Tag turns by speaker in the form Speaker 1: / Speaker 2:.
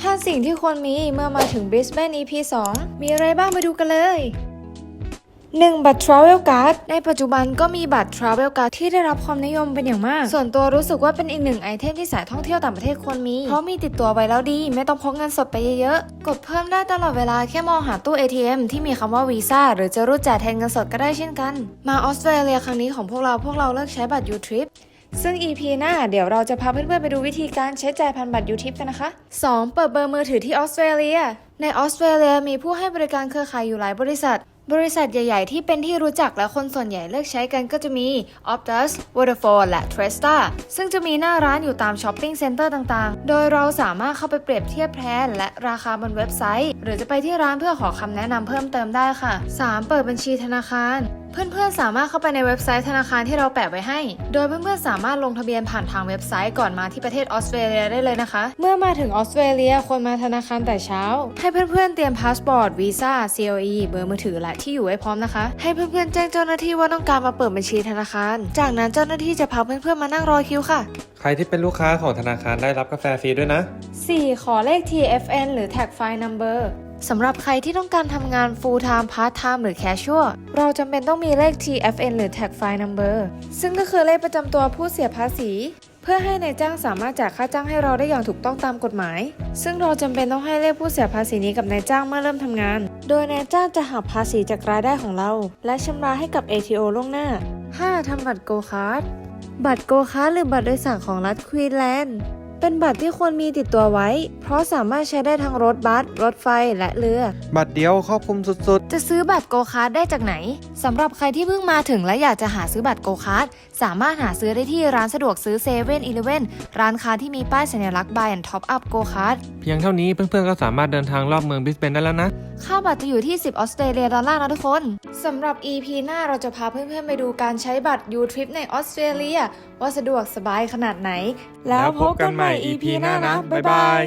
Speaker 1: 5 สิ่งที่ควรมีเมื่อมาถึง Brisbane EP 2 มีอะไรบ้างไปดูกันเลย 1. บัตร Travel Card ในปัจจุบันก็มีบัตร Travel Card ที่ได้รับความนิยมเป็นอย่างมาก ส่วนตัวรู้สึกว่าเป็นอีกหนึ่งไอเทมที่สายท่องเที่ยวต่างประเทศควรมี เพราะมีติดตัวไว้แล้วดี ไม่ต้องพกเงินสดไปเยอะๆ กดเพิ่มได้ตลอดเวลาแค่มองหาตู้ ATM ที่มีคำว่าวีซ่าหรือจะรูดจ่ายแทนเงินสดก็ได้เช่นกัน มาออสเตรเลียครั้งนี้ของพวกเราพวกเราเลิกใช้บัตร U-Trip ซึ่ง EP หน้าเดี๋ยวเราจะพาเพื่อนๆไปดูวิธีการใช้จ่ายผ่านบัตรยูทิปกันนะคะ 2. เปิดเบอร์มือถือที่ออสเตรเลีย ในออสเตรเลียมีผู้ให้บริการเครือข่ายอยู่หลายบริษัท บริษัทใหญ่ ๆ ที่เป็นที่รู้จักและคนส่วนใหญ่เลือกใช้กันก็จะมี Optus, Vodafone และ Tresta ซึ่งจะมีหน้าร้านอยู่ตามช้อปปิ้งเซ็นเตอร์ต่างๆ โดยเราสามารถเข้าไปเปรียบเทียบแพลนและราคาบนเว็บไซต์ หรือจะไปที่ร้านเพื่อขอคำแนะนำเพิ่มเติมได้ค่ะ 3. เปิดบัญชีธนาคารเพื่อนๆ สามารถเข้าไปในเว็บไซต์ธนาคารที่เราแปะไว้ให้ โดยเพื่อนๆ สามารถลงทะเบียนผ่านทางเว็บไซต์ก่อนมาที่ประเทศออสเตรเลียได้เลยนะคะ เมื่อมาถึงออสเตรเลียควรมาธนาคารแต่เช้า ให้เพื่อนๆ เตรียมพาสปอร์ต วีซ่า COE เบอร์มือถือและที่อยู่ไว้พร้อมนะคะ ให้เพื่อนๆ แจ้งเจ้าหน้าที่ว่าต้องการมาเปิดบัญชีธนาคาร จากนั้นเจ้าหน้าที่จะพาเพื่อนๆ มานั่งรอคิวค่ะ
Speaker 2: ใครที่เป็นลูกค้าของธนาคารได้รับกาแฟฟรีด้วยนะ
Speaker 1: 4. ขอเลข TFN หรือ Tag File Number สำหรับใครที่ต้องการทำงาน full time part time หรือ casual เราจำเป็นต้องมีเลข TFN หรือ Tag File Number ซึ่งก็คือเลขประจำตัวผู้เสียภาษี เพื่อให้ในายจ้างสามารถจ่ายค่าจ้างให้เราได้อย่างถูกต้องตามกฎหมาย ซึ่งเราจำเป็นต้องให้เลขผู้เสียภาษีนี้กับนายจ้างเมื่อเริ่มทำงาน โดยนายจ้างจะหักภาษีจากรายได้ของเรา และชำระให้กับ ATO ล่วงหน้า 5. ทำบัตร Go Card บัตรโกคาร์ดหรือบัตรโดยสารของรัฐควีนแลนด์ เป็นบัตรที่ควรมีติดตัวไว้ เพราะสามารถใช้ได้ทั้งรถบัส รถไฟและเรือ
Speaker 2: บัตรเดียวครอบคลุมสุด
Speaker 1: จะซื้อบัตรโกคาร์ดได้จากไหน สำหรับใครที่เพิ่งมาถึงและอยากจะหาซื้อบัตรโกคาร์ดสามารถหาซื้อได้ที่ร้านสะดวกซื้อเซเว่นอีเลเว่นร้านค้าที่มีป้ายสัญลักษณ์ Buy and Top Up Go Card
Speaker 2: ๆเพียงเท่านี้เพื่อนๆก็สามารถเดินทางรอบเมืองบริสเบนได้แล้วนะ
Speaker 1: ค่าบัตรจะอยู่ที่ 10 ออสเตรเลียดอลลาร์นะทุกคนสำหรับ EP หน้าเราจะพาเพื่อนๆไปดูการใช้บัตร U-Trip ในออสเตรเลียว่าสะดวกสบายขนาดไหน แล้วพบกันใหม่ EP หน้านะ บ๊ายบาย